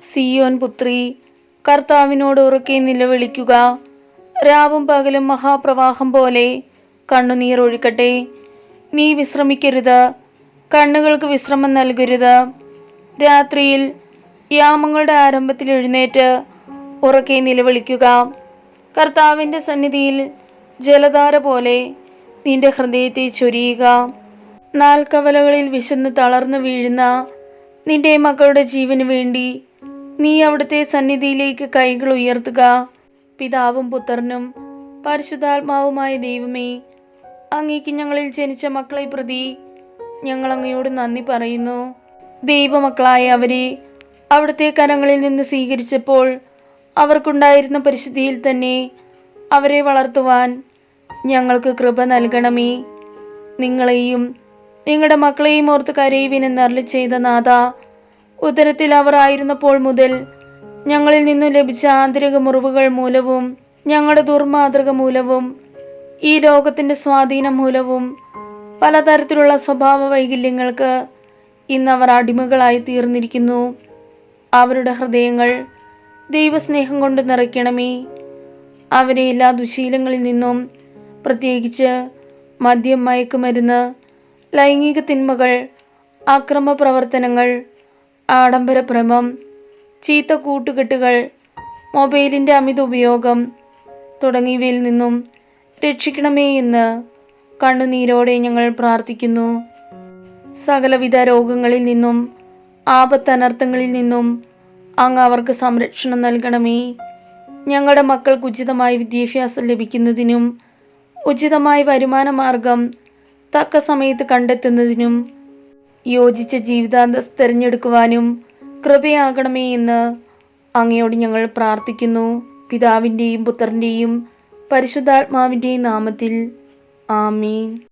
സിയോൻ പുത്രി കർത്താവിനോട് ഉറക്കെ നിലവിളിക്കുക. രാവും പകലും മഹാപ്രവാഹം പോലെ കണ്ണുനീർ ഒഴിക്കട്ടെ നീ വിശ്രമിക്കരുത്. കണ്ണുകൾക്ക് വിശ്രമം നൽകരുത്. രാത്രിയിൽ യാമങ്ങളുടെ ആരംഭത്തിൽ എഴുന്നേറ്റ് ഉറക്കെ നിലവിളിക്കുക. കർത്താവിന്റെ സന്നിധിയിൽ ജലധാര പോലെ നിന്റെ ഹൃദയത്തെ ചൊരിയുക. നാൽക്കവലകളിൽ വിശന്ന് തളർന്നു വീഴുന്ന നിന്റെ മക്കളുടെ ജീവന് വേണ്ടി നീ അവിടുത്തെ സന്നിധിയിലേക്ക് കൈകൾ ഉയർത്തുക. പിതാവും പുത്രനും പരിശുദ്ധാത്മാവുമായ ദൈവമേ അങ്ങേക്ക് ഞങ്ങളിൽ ജനിച്ച മക്കളെ പ്രതി ഞങ്ങൾ അങ്ങയോട് നന്ദി പറയുന്നു. ദൈവമക്കളായ അവരെ അവിടുത്തെ കരങ്ങളിൽ നിന്ന് സ്വീകരിച്ചപ്പോൾ അവർക്കുണ്ടായിരുന്ന പരിശുദ്ധിയിൽ തന്നെ അവരെ വളർത്തുവാൻ ഞങ്ങൾക്ക് കൃപ നൽകണമേ. നിങ്ങളെയും നിങ്ങളുടെ മക്കളെയും ഓർത്ത് കരയുവിനെന്നറിൽ ചെയ്ത നാഥ ഉദരത്തിൽ അവർ ആയിരുന്നപ്പോൾ മുതൽ ഞങ്ങളിൽ നിന്നും ലഭിച്ച ആന്തരിക മുറിവുകൾ മൂലവും ഞങ്ങളുടെ ദുർമാതൃക മൂലവും ഈ ലോകത്തിന്റെ സ്വാധീനം മൂലവും പലതരത്തിലുള്ള സ്വഭാവ വൈകല്യങ്ങൾക്ക് ഇന്ന് അവർ അടിമകളായി തീർന്നിരിക്കുന്നു. അവരുടെ ഹൃദയങ്ങൾ ദൈവസ്നേഹം കൊണ്ട് നിറയ്ക്കണമേ. അവരെ എല്ലാ ദുശീലങ്ങളിൽ നിന്നും പ്രത്യേകിച്ച് മദ്യം മയക്കുമരുന്ന് ലൈംഗിക തിന്മകൾ അക്രമ പ്രവർത്തനങ്ങൾ ആഡംബര ഭ്രമം ചീത്ത കൂട്ടുകെട്ടുകൾ മൊബൈലിന്റെ അമിത ഉപയോഗം തുടങ്ങിയവയിൽ നിന്നും രക്ഷിക്കണമേ എന്ന് കണ്ണുനീരോടെ ഞങ്ങൾ പ്രാർത്ഥിക്കുന്നു. സകലവിധ രോഗങ്ങളിൽ നിന്നും ആപത്തനർത്ഥങ്ങളിൽ നിന്നും അങ്ങ് അവർക്ക് സംരക്ഷണം നൽകണമേ. ഞങ്ങളുടെ മക്കൾക്ക് ഉചിതമായ വിദ്യാഭ്യാസം ലഭിക്കുന്നതിനും ഉചിതമായ വരുമാന മാർഗം തക്ക സമയത്ത് കണ്ടെത്തുന്നതിനും യോജിച്ച ജീവിതാന്തസ് തിരഞ്ഞെടുക്കുവാനും കൃപയാകണമേ എന്ന് അങ്ങയോട് ഞങ്ങൾ പ്രാർത്ഥിക്കുന്നു. പിതാവിന്റെയും പുത്രന്റെയും പരിശുദ്ധാത്മാവിന്റെയും നാമത്തിൽ ആമീൻ.